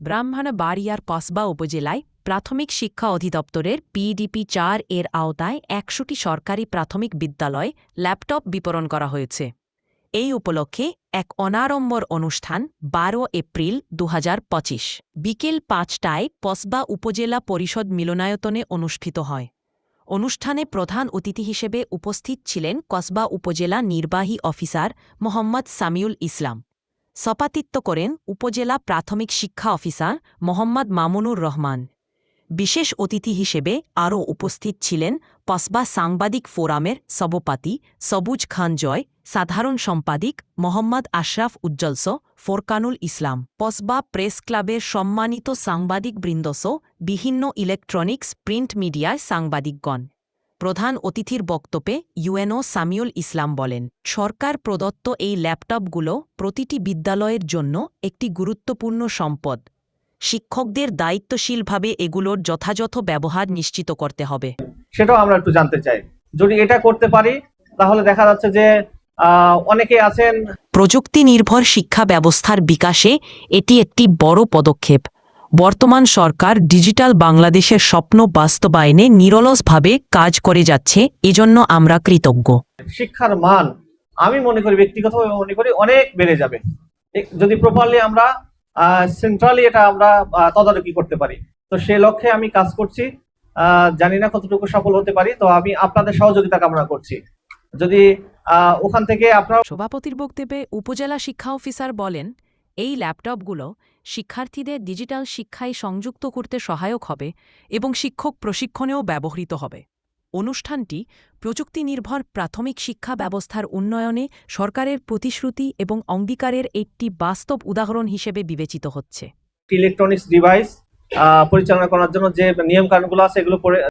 ব্রাহ্মণবাড়িয়ার কসবা উপজেলায় প্রাথমিক শিক্ষা অধিদপ্তরের পিডিপি চার এর আওতায় একশোটি সরকারি প্রাথমিক বিদ্যালয় ল্যাপটপ বিতরণ করা হয়েছে। এই উপলক্ষে এক অনাড়ম্বর অনুষ্ঠান বারো এপ্রিল দু হাজার পঁচিশ, বিকেল পাঁচটায় কসবা উপজেলা পরিষদ মিলনায়তনে অনুষ্ঠিত হয়। অনুষ্ঠানে প্রধান অতিথি হিসেবে উপস্থিত ছিলেন কসবা উপজেলা নির্বাহী অফিসার মোহাম্মদ সামিউল ইসলাম। সপাতিত্ব করেন উপজেলা প্রাথমিক শিক্ষা অফিসার মোহাম্মদ মামুনুর রহমান। বিশেষ অতিথি হিসেবে আরও উপস্থিত ছিলেন কসবা সাংবাদিক ফোরামের সভাপতি সবুজ খান জয়, সাধারণ সম্পাদিক মোহাম্মদ আশরাফ উজ্জ্বলস, ফোরকানুল ইসলাম। কসবা প্রেস ক্লাবের সম্মানিত সাংবাদিক বৃন্দস বিভিন্ন ইলেকট্রনিক্স, প্রিন্ট মিডিয়ায় সাংবাদিকগণ। প্রধান অতিথির বক্তব্যে ইউএনও সামিউল ইসলাম বলেন সরকার প্রদত্ত এই ল্যাপটপগুলো প্রতিটি বিদ্যালয়ের জন্য একটি গুরুত্বপূর্ণ সম্পদ। শিক্ষকদের দায়িত্বশীলভাবে এগুলোর যথাযথ ব্যবহার নিশ্চিত করতে হবে। সেটাও আমরা একটু জানতে চাই। যদি এটা করতে পারি তাহলে দেখা যাচ্ছে যে অনেকে আছেন প্রযুক্তি নির্ভর শিক্ষা ব্যবস্থার বিকাশে এটি একটি বড় পদক্ষেপ। বর্তমান সরকার ডিজিটাল বাংলাদেশের স্বপ্ন বাস্তবায়নে নিরলসভাবে কাজ করে যাচ্ছে এজন্য আমরা কৃতজ্ঞ। শিক্ষার মান আমি মনে করি ব্যক্তিগতভাবে মনে করি অনেক বেড়ে যাবে। যদি প্রপারলি আমরা সেন্ট্রালি এটা আমরা তদারকি করতে পারি। তো সে লক্ষ্যে আমি কাজ করছি। আহ, জানি না কতটুকু সফল হতে পারি তো আমি আপনাদের সহযোগিতা কামনা করছি। যদি আহ, ওখান থেকে আপনারা সভাপতির বক্তব্যে উপজেলা শিক্ষা অফিসার বলেন এই ল্যাপটপগুলো শিক্ষার্থীদের ডিজিটাল শিক্ষায় সংযুক্ত করতে সহায়ক হবে এবং শিক্ষক প্রশিক্ষণেও ব্যবহৃত হবে। অনুষ্ঠানটি প্রযুক্তি নির্ভর প্রাথমিক শিক্ষা ব্যবস্থার উন্নয়নে সরকারের প্রতিশ্রুতি এবং অঙ্গীকারের একটি বাস্তব উদাহরণ হিসেবে বিবেচিত হচ্ছে। ইলেকট্রনিক্স ডিভাইস পরিচালনা করার জন্য যে নিয়ম কানুনগুলো আছে, এগুলো